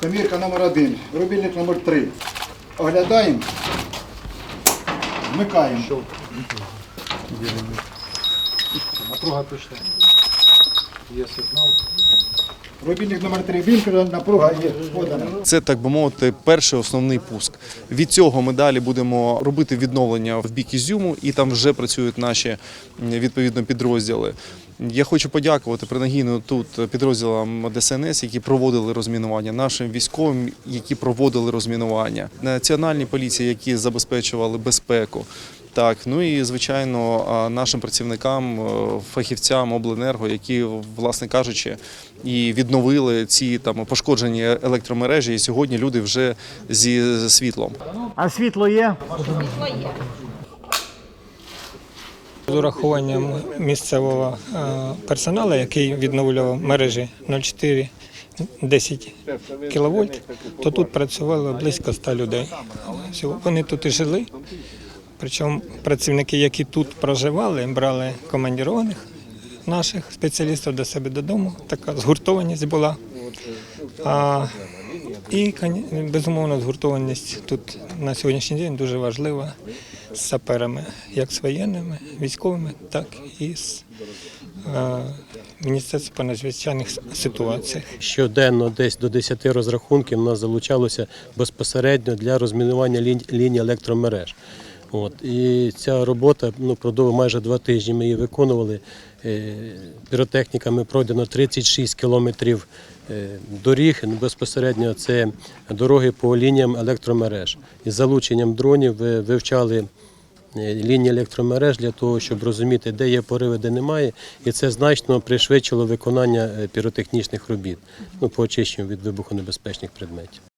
Помірка номер один, рубільник номер три. Оглядаємо. Вмикаємо. Напруга пішла. Є сигнал. Рубільник номер три вімкнено, напруга є подана. Це так би мовити, перший основний пуск. Від цього ми далі будемо робити відновлення в бік Ізюму, і там вже працюють наші відповідно підрозділи. Я хочу подякувати принагідно тут підрозділам ДСНС, які проводили розмінування, нашим військовим, які проводили розмінування, національній поліції, які забезпечували безпеку. Так, ну і звичайно нашим працівникам, е, фахівцям обленерго, які, власне кажучи, і відновили ці там пошкоджені електромережі. І сьогодні люди вже зі світлом. А світло є? З урахуванням місцевого е, персоналу, який відновлював мережі 0,4 10 кВт, то тут працювало близько 100 людей. Вони тут і жили. Причому працівники, які тут проживали, брали командірованих наших спеціалістів до себе додому. Така згуртованість була. А, і безумовно згуртованість тут на сьогоднішній день дуже важлива з саперами, як з воєнними, військовими, так і з е, Міністерством по надзвичайних ситуаціях. Щоденно десь до 10 розрахунків нас залучалося безпосередньо для розмінування ліній електромереж. От. І ця робота ну, продовж майже два тижні ми її виконували. Е, Піротехніками пройдено 36 кілометрів е, доріг. Безпосередньо це дороги по лініям електромереж. Із залученням дронів вивчали е, лінії електромереж для того, щоб розуміти, де є пориви, де немає. І це значно пришвидшило виконання піротехнічних робіт ну, по очищенню від вибухонебезпечних предметів.